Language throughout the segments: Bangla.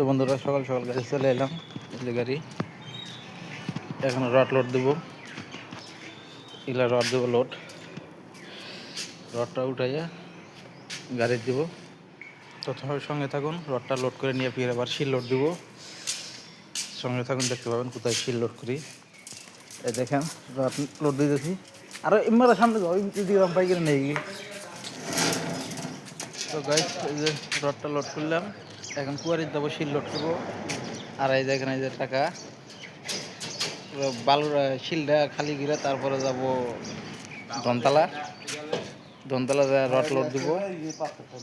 তো বন্ধুরা, সকাল সকাল গাড়ি চলে এলাম গাড়ি। এখন রড লোড দেবো। এগুলা রড দেবো লোড। রডটা উঠাইয়া গাড়ি দিব। তো সবাই সঙ্গে থাকুন, রডটা লোড করে নিয়ে ফিরে আবার শিল লোড দিব। সঙ্গে থাকুন, দেখতে পাবেন কোথায় শিল লোড করি। এই দেখেন, রড লোড দিতেছি। আর এমবার সামনে যাও দিলাম বাইকে নেই। তো গাইস এই যে রডটা লোড করলাম। এখন কুয়ারি দেবো শিল লোড করব আর এই দেখেন এই যে টাকা। বালুর শিলটা খালি করে তারপরে যাব ধনতলা ধনতলা যা রড লোড দিব।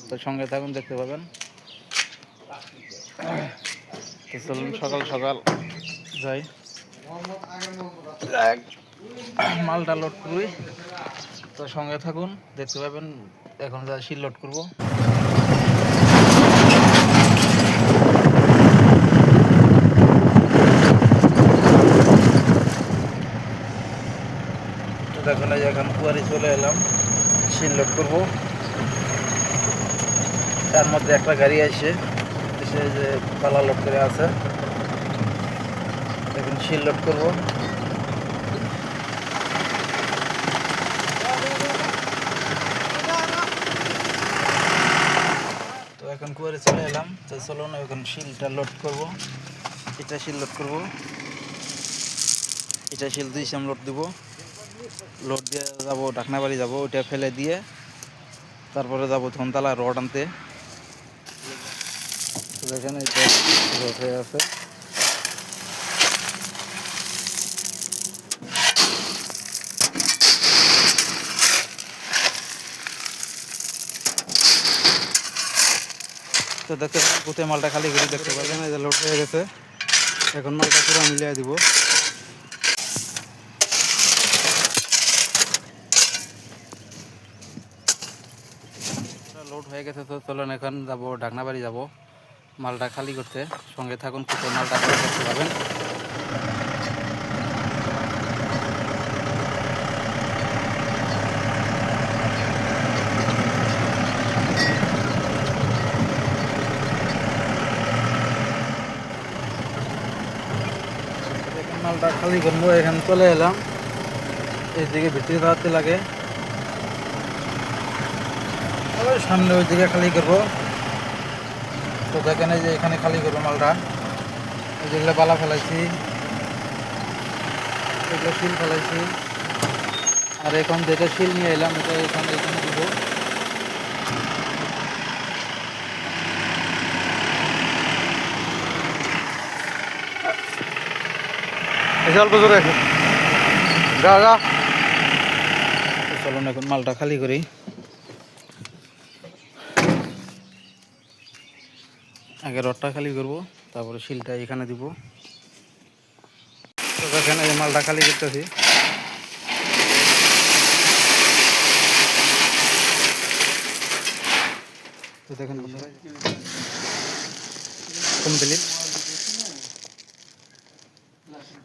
তো সঙ্গে থাকুন দেখতে পাবেন। তো চলুন সকাল সকাল যাই। মালটা লোড করি। তো সঙ্গে থাকুন দেখতে পাবেন। এখন যা শিল লোড করব। দেখুন এই এখন কুয়ারি চলে এলাম শিল লোড করব। তার মধ্যে একটা গাড়ি আসে, এসে যে পালা লোড করে আছে। এখন শিল লোড করব। তো এখন কুয়ারে চলে এলাম, তো চলুন এখন শিলটা লোড করব। এটা শিল লোড করব। এটা শিল দিয়ে সাম লোড দিব। লোড দিয়ে যাব, ঢাকনাবাড়ি যাব ওটা ফেলে দিয়ে তারপরে যাব ধনতলা রড আনতে। আছে। তো দেখতে কোথায় মালটা খালি করে দেখতে পাবেন এই যে লোড হয়ে গেছে। এখন মালটা পুরো মিলিয়ে দিব। লোড হয়ে গেছে, তো চলুন এখন যাব ঢাকনাবাড়ি যাব। মালটা খালি করতে। সঙ্গে থাকুন কোথায় মালটা খালি করতে এখন মালটা খালি করব, এখানে চলে এলাম। এইদিকে ভিতরে দাঁড়াতে লাগে। সামনে ওই দিকে খালি করব। তো দেখেন যে এখানে খালি করব মালটা। এই যেগুলো বালা ফেলাইছি। এগুলো শিল ফেলাইছি। আর এখন যেটা শিল নিয়ে এলাম, এটা এখানে এখানে দিব। চলুন এখন মালটা খালি করি। আগে রডটা খালি করব, তারপরে শিলটা এখানে দিব। এখানে এই মালটা খালি করতেছি। তো কমপ্লিট।